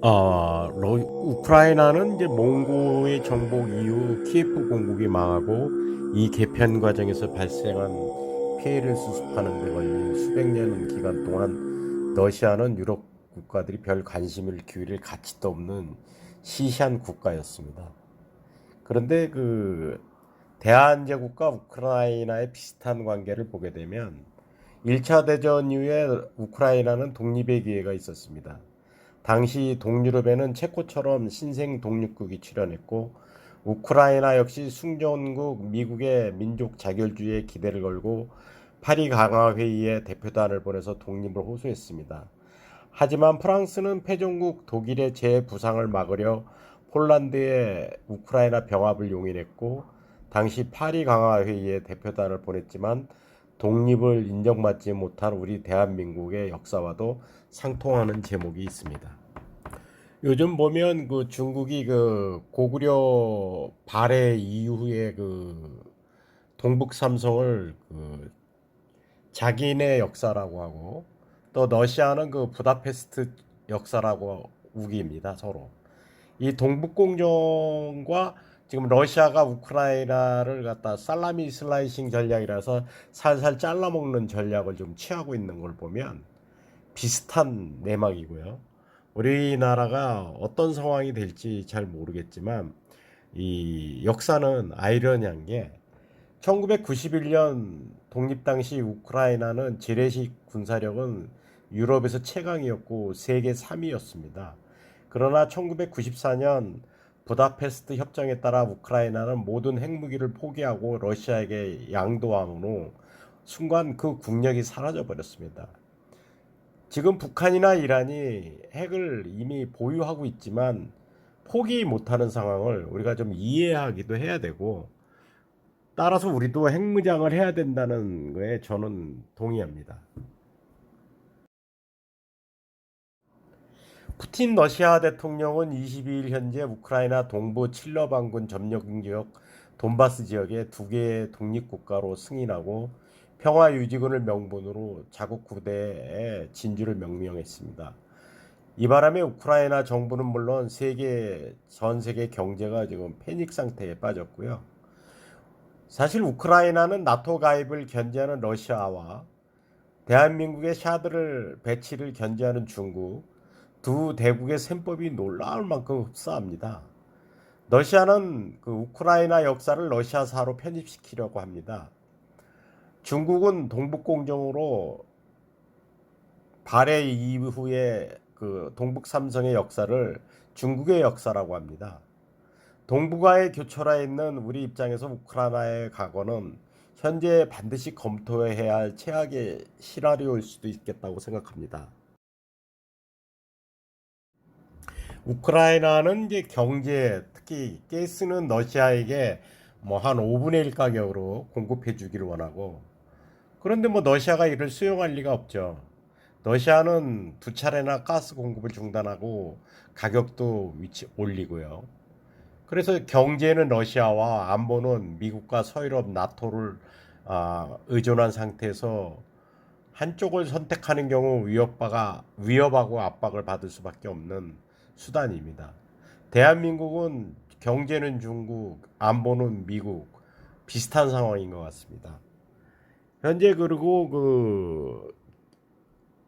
아, 러, 우크라이나는 이제 몽고의 정복 이후 키예프 공국이 망하고 이 개편 과정에서 발생한 피해를 수습하는 데 걸린 수백 년 기간 동안 러시아는 유럽 국가들이 별 관심을 기울일 가치도 없는 시시한 국가였습니다. 그런데 그 대한제국과 우크라이나의 비슷한 관계를 보게 되면 1차 대전 이후에 우크라이나는 독립의 기회가 있었습니다. 당시 동유럽에는 체코처럼 신생 독립국이 출현했고 우크라이나 역시 승전국 미국의 민족 자결주의에 기대를 걸고 파리 강화 회의에 대표단을 보내서 독립을 호소했습니다. 하지만 프랑스는 패전국 독일의 재부상을 막으려 폴란드에 우크라이나 병합을 용인했고 당시 파리 강화 회의에 대표단을 보냈지만 독립을 인정받지 못한 우리 대한민국의 역사와도 상통하는 제목이 있습니다. 요즘 보면 그 중국이 그 고구려 발해 이후에 그 동북 삼성을 그 자기네 역사라고 하고 또 러시아는 그 부다페스트 역사라고 우기입니다 서로. 이 동북 공정과 지금 러시아가 우크라이나를 갖다 살라미 슬라이싱 전략이라서 살살 잘라먹는 전략을 좀 취하고 있는 걸 보면 비슷한 내막이고요. 우리나라가 어떤 상황이 될지 잘 모르겠지만 이 역사는 아이러니한 게 1991년 독립 당시 우크라이나는 재래식 군사력은 유럽에서 최강이었고 세계 3위였습니다. 그러나 1994년 부다페스트 협정에 따라 우크라이나는 모든 핵무기를 포기하고 러시아에게 양도함으로 순간 그 국력이 사라져 버렸습니다. 지금 북한이나 이란이 핵을 이미 보유하고 있지만 포기 못하는 상황을 우리가 좀 이해하기도 해야 되고 따라서 우리도 핵무장을 해야 된다는 거에 저는 동의합니다. 푸틴 러시아 대통령은 22일 현재 우크라이나 동부 칠러 반군 점령 지역 돈바스 지역에 두 개의 독립 국가로 승인하고 평화 유지군을 명분으로 자국 부대에 진주를 명명했습니다. 이 바람에 우크라이나 정부는 물론 세계 전 세계 경제가 지금 패닉 상태에 빠졌고요. 사실 우크라이나는 나토 가입을 견제하는 러시아와 대한민국의 샤드를 배치를 견제하는 중국 두 대국의 셈법이 놀라울 만큼 흡사합니다. 러시아는 그 우크라이나 역사를 러시아사로 편입시키려고 합니다. 중국은 동북공정으로 발해 이후에 그 동북 삼성의 역사를 중국의 역사라고 합니다. 동북아에 교철해 있는 우리 입장에서 우크라이나의 과거는 현재 반드시 검토해야 할 최악의 시나리오일 수도 있겠다고 생각합니다. 우크라이나는 이제 경제, 특히 가스는 러시아에게 뭐 한 5분의 1 가격으로 공급해 주기를 원하고 그런데 뭐 러시아가 이를 수용할 리가 없죠. 러시아는 두 차례나 가스 공급을 중단하고 가격도 위치 올리고요. 그래서 경제는 러시아와 안보는 미국과 서유럽 나토를 아, 의존한 상태에서 한쪽을 선택하는 경우 위협바가 위협하고 압박을 받을 수밖에 없는 수단입니다. 대한민국은 경제는 중국, 안보는 미국 비슷한 상황인 것 같습니다. 현재 그리고 그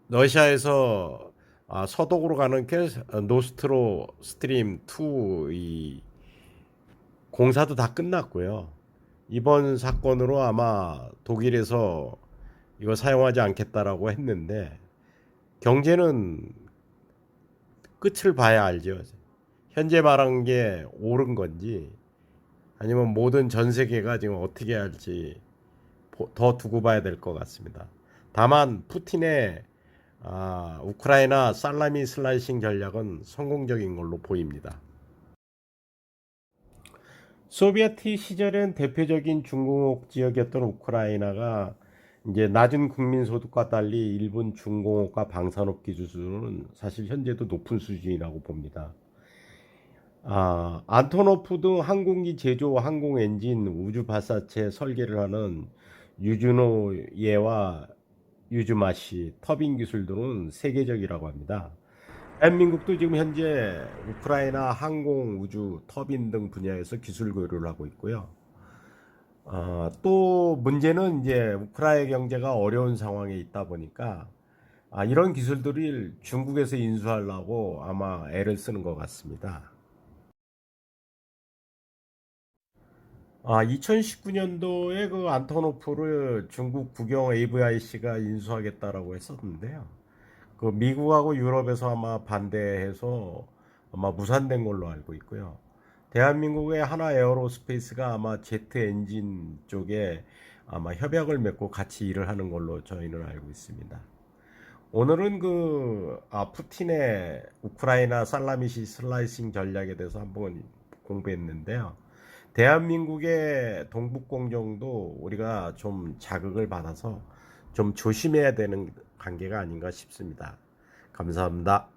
러시아에서 아, 서독으로 가는 노스트로 스트림 2이 공사도 다 끝났고요. 이번 사건으로 아마 독일에서 이거 사용하지 않겠다라고 했는데 경제는 끝을 봐야 알죠. 현재 말한 게 옳은 건지 아니면 모든 전 세계가 지금 어떻게 할지 더 두고 봐야 될 것 같습니다. 다만 푸틴의 아, 우크라이나 살라미 슬라이싱 전략은 성공적인 걸로 보입니다. 소비에트 시절엔 대표적인 중공업 지역이었던 우크라이나가 이제 낮은 국민 소득과 달리 일본 중공업과 방산업 기술 수준은 사실 현재도 높은 수준이라고 봅니다. 아, 안토노프 등 항공기 제조 항공 엔진 우주 발사체 설계를 하는 유즈노 예와 유즈마시 터빈 기술 등은 세계적이라고 합니다. 대한민국도 지금 현재 우크라이나 항공, 우주, 터빈 등 분야에서 기술 교류를 하고 있고요. 아, 또 문제는 이제 우크라이나 경제가 어려운 상황에 있다 보니까 아, 이런 기술들을 중국에서 인수하려고 아마 애를 쓰는 것 같습니다. 아, 2019년도에 그 안토노프를 중국 국영 AVIC가 인수하겠다라고 했었는데요. 그 미국하고 유럽에서 아마 반대해서 아마 무산된 걸로 알고 있고요. 대한민국의 하나 에어로스페이스가 아마 제트 엔진 쪽에 아마 협약을 맺고 같이 일을 하는 걸로 저희는 알고 있습니다. 오늘은 그 아, 푸틴의 우크라이나 살라미시 슬라이싱 전략에 대해서 한번 공부했는데요. 대한민국의 동북공정도 우리가 좀 자극을 받아서 좀 조심해야 되는 관계가 아닌가 싶습니다. 감사합니다.